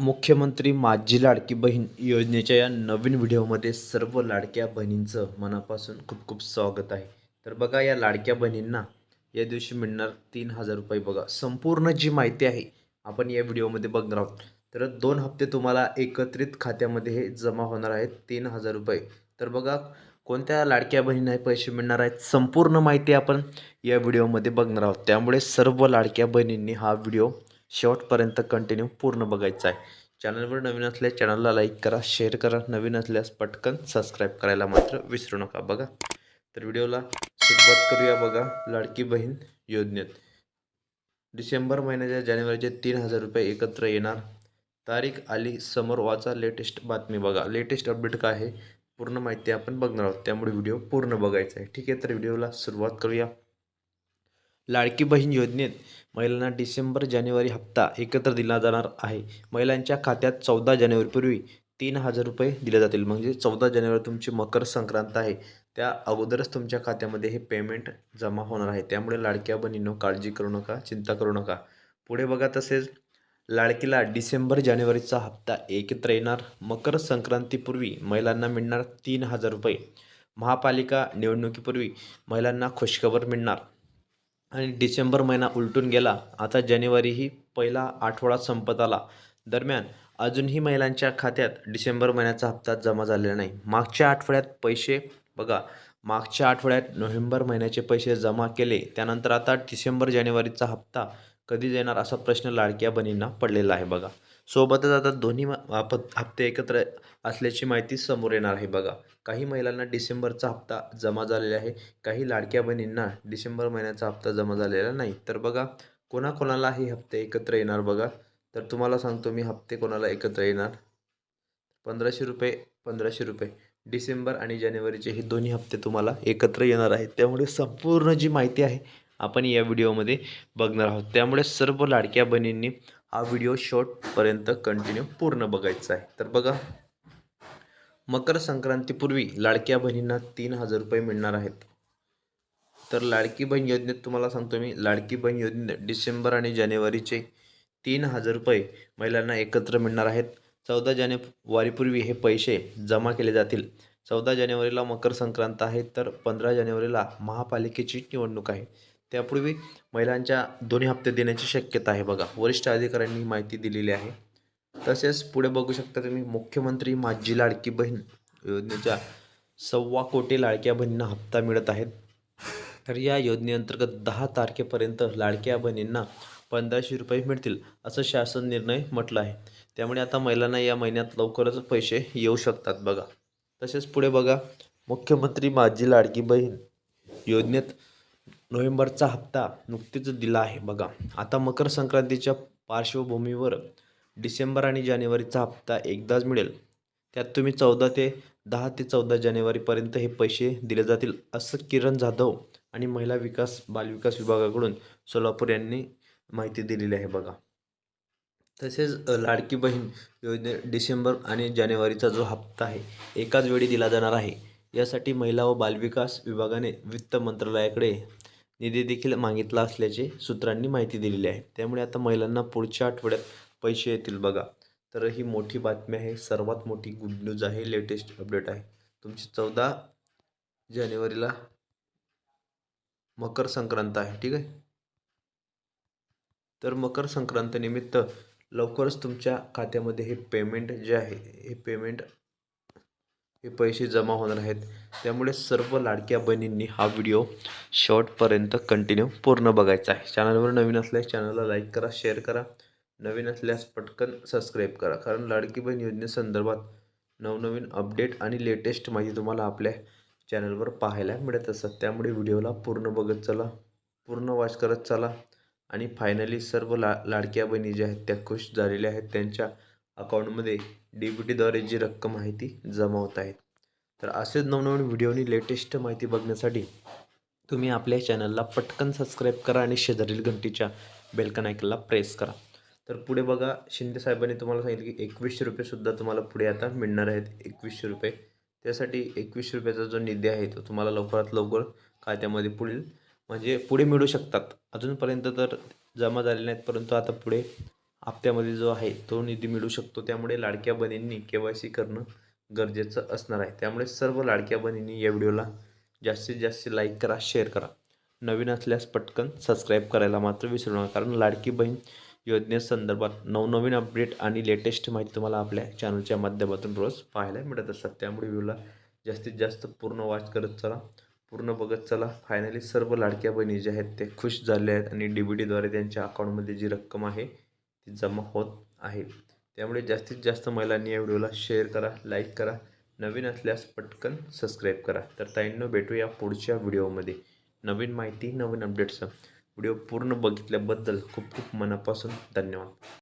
मुख्यमंत्री माझी लाडकी बहीण योजनेच्या या नवीन व्हिडिओमध्ये सर्व लाडक्या बहिणींचं मनापासून खूप खूप स्वागत आहे. तर बघा या लाडक्या बहिणींना या दिवशी मिळणार तीन हजार रुपये बघा. संपूर्ण जी माहिती आहे आपण या व्हिडिओमध्ये बघणार आहोत. तर दोन हप्ते तुम्हाला एकत्रित खात्यामध्ये हे जमा होणार आहेत तीन हजार रुपये. तर बघा कोणत्या लाडक्या बहिणींना हे पैसे मिळणार आहेत संपूर्ण माहिती आपण या व्हिडिओमध्ये बघणार आहोत. त्यामुळे सर्व लाडक्या बहिणींनी हा व्हिडिओ शेवटपर्यंत कंटिन्यू पूर्ण बघायचा आहे. चॅनलवर नवीन असल्यास चॅनलला लाईक करा शेअर करा. नवीन असल्यास पटकन सबस्क्राईब करायला मात्र विसरू नका बघा. तर व्हिडिओला सुरुवात करूया बघा. लाडकी बहीण योजनेत. डिसेंबर महिन्याच्या जानेवारीचे तीन हजार रुपये एकत्र येणार. तारीख आली समोर वाचा लेटेस्ट बातमी बघा. लेटेस्ट अपडेट काय आहे? पूर्ण माहिती आपण बघणार आहोत. त्यामुळे व्हिडिओ पूर्ण बघायचा आहे. ठीक आहे तर व्हिडिओला सुरुवात करूया. लाडकी बहीण योजनेत महिलांना डिसेंबर जानेवारी हप्ता एकत्र दिला जाणार आहे. महिलांच्या खात्यात चौदा जानेवारीपूर्वी तीन हजार रुपये दिले जातील. म्हणजे चौदा जानेवारी तुमची मकर संक्रांत आहे. त्या अगोदरच तुमच्या खात्यामध्ये हे पेमेंट जमा होणार आहे. त्यामुळे लाडक्या बहिणींनो काळजी करू नका चिंता करू नका. पुढे बघा तसेच लाडकीला डिसेंबर जानेवारीचा हप्ता एकत्र येणार. मकर संक्रांतीपूर्वी महिलांना मिळणार तीन हजार रुपये. महापालिका निवडणुकीपूर्वी महिलांना खुशखबर मिळणार. आणि डिसेंबर महिना उलटून गेला. आता जानेवारीही पहिला आठवडा संपत आला. दरम्यान अजूनही महिलांच्या खात्यात डिसेंबर महिन्याचा हप्ता जमा झालेला नाही. मागच्या आठवड्यात पैसे बघा मागच्या आठवड्यात नोव्हेंबर महिन्याचे पैसे जमा केले. त्यानंतर आता डिसेंबर जानेवारीचा हप्ता कधी देणार असा प्रश्न लाडक्या बहिणींना पडलेला आहे बघा. सोबतच आता दोन्ही म- हप्ते एकत्र असल्याची माहिती समोर येणार आहे बघा. काही महिलांना डिसेंबरचा हप्ता जमा झालेला आहे. काही लाडक्या बहिणींना डिसेंबर महिन्याचा हप्ता जमा झालेला नाही. तर बघा कोणाकोणाला हे हप्ते एकत्र येणार बघा. तर तुम्हाला सांगतो मी हप्ते कोणाला एकत्र येणार. पंधराशे रुपये पंधराशे रुपये. डिसेंबर आणि जानेवारीचे हे दोन्ही हप्ते तुम्हाला एकत्र येणार आहेत. त्यामुळे संपूर्ण जी माहिती आहे आपण या व्हिडिओमध्ये बघणार आहोत. त्यामुळे सर्व लाडक्या बहिणींनी हा व्हिडिओ शॉर्टपर्यंत कंटिन्यू पूर्ण बघायचा आहे. तर बघा मकर संक्रांतीपूर्वी लाडक्या बहिणींना तीन हजार रुपये मिळणार आहेत. तर लाडकी बहीण योजनेत तुम्हाला सांगतो मी लाडकी बहीण योजनेत डिसेंबर आणि जानेवारीचे तीन हजार रुपये महिलांना एकत्र मिळणार आहेत. चौदा जानेवारीपूर्वी हे पैसे जमा केले जातील. चौदा जानेवारीला मकर संक्रांत आहे तर पंधरा जानेवारीला महापालिकेची निवडणूक आहे. त्यापूर्वी महिलांच्या दोन्ही हप्ते देण्याची शक्यता आहे बघा. वरिष्ठ अधिकाऱ्यांनी माहिती दिलेली आहे. तसेच पुढे बघू शकता तुम्ही मुख्यमंत्री माझी लाडकी बहीण योजनेच्या सव्वा कोटी लाडक्या बहिणींना हप्ता मिळत आहेत तर या योजनेअंतर्गत दहा तारखेपर्यंत लाडक्या बहिणींना पंधराशे रुपये मिळतील असं शासन निर्णय म्हटलं आहे. त्यामुळे आता महिलांना या महिन्यात लवकरच पैसे येऊ शकतात बघा. तसेच पुढे बघा मुख्यमंत्री माझी लाडकी बहीण योजनेत नोव्हेंबरचा हप्ता नुकतीच दिला आहे. बघा आता मकर संक्रांतीच्या पार्श्वभूमीवर डिसेंबर आणि जानेवारीचा हप्ता एकदाच मिळेल. त्यात तुम्ही चौदा ते दहा ते चौदा जानेवारीपर्यंत हे पैसे दिले जातील असं किरण जाधव आणि महिला विकास बालविकास विभागाकडून सोलापूर यांनी माहिती दिलेली आहे. बघा तसेच लाडकी बहीण योजने डिसेंबर आणि जानेवारीचा जो हप्ता आहे एकाच वेळी दिला जाणार आहे. यासाठी महिला व बालविकास विभागाने वित्त मंत्रालयाकडे निधी देखील मागितला असल्याचे सूत्रांनी माहिती दिलेली आहे. त्यामुळे आता महिलांना पुढच्या आठवड्यात पैसे येतील बघा. तर ही मोठी बातमी आहे. सर्वात मोठी गुड न्यूज आहे. लेटेस्ट अपडेट आहे. तुमची चौदा जानेवारीला मकर संक्रांत आहे. ठीक आहे? तर मकर संक्रांतनिमित्त लवकरच तुमच्या खात्यामध्ये हे पेमेंट जे आहे हे पेमेंट हे पैसे जमा होणार आहेत. त्यामुळे सर्व लाडक्या बहिणींनी हा व्हिडिओ शॉर्टपर्यंत कंटिन्यू पूर्ण बघायचा आहे. चॅनलवर नवीन असल्यास चॅनलला लाईक करा शेअर करा. नवीन असल्यास पटकन सबस्क्राईब करा. कारण लाडकी बहीण योजनेसंदर्भात नवनवीन अपडेट आणि लेटेस्ट माहिती तुम्हाला आपल्या चॅनलवर पाहायला मिळत असतात. त्यामुळे व्हिडिओला पूर्ण बघत चला पूर्ण वॉच करत चला. आणि फायनली सर्व ला लाडक्या बहिणी ज्या आहेत त्या खुश झालेल्या आहेत. त्यांच्या अकाउंटमध्ये डी बी टीद्वारे जी रक्कम आहे ती जमा होत आहेत. तर असेच नवनवीन व्हिडिओनी लेटेस्ट माहिती बघण्यासाठी तुम्ही आपल्या चॅनलला पटकन सबस्क्राईब करा आणि शेजारील घंटीच्या बेलकन ऐकला प्रेस करा. तर पुढे बघा शिंदे साहेबांनी तुम्हाला सांगितलं की एकवीसशे रुपयेसुद्धा तुम्हाला पुढे आता मिळणार आहेत एकवीसशे रुपये. त्यासाठी एकवीसशे रुपयाचा जो निधी आहे तो तुम्हाला लवकरात लवकर खात्यामध्ये पुढील म्हणजे पुढे मिळू शकतात. अजूनपर्यंत तर जमा झाले नाहीत परंतु आता पुढे हप्त्यामध्ये जो आहे तो निधी मिळू शकतो. त्यामुळे लाडक्या बहिणींनी के वाय सी करणं गरजेचं असणार आहे. त्यामुळे सर्व लाडक्या बहिणींनी या व्हिडिओला जास्तीत जास्त लाईक करा शेअर करा. नवीन असल्यास पटकन सबस्क्राईब करायला मात्र विसरू नका. कारण लाडकी बहीण योजनेसंदर्भात नवनवीन अपडेट आणि लेटेस्ट माहिती तुम्हाला आपल्या चॅनलच्या माध्यमातून रोज पाहायला मिळत असतात. त्यामुळे व्हिडिओला जास्तीत जास्त पूर्ण वाच करत चला पूर्ण बघत चला. फायनली सर्व लाडक्या बहिणी जे आहेत ते खुश झाले आहेत आणि डी बी टीद्वारे त्यांच्या अकाउंटमध्ये जी रक्कम आहे ती जमा होत आहे. त्यामुळे जास्तीत जास्त महिलांनी या व्हिडिओला शेअर करा लाईक करा. नवीन असल्यास पटकन सबस्क्राईब करा. तर ताईंनो भेटूया पुढच्या व्हिडिओमध्ये. नवीन माहिती नवीन अपडेट्स व्हिडिओ पूर्ण बघितल्याबद्दल खूप खूप मनापासून धन्यवाद.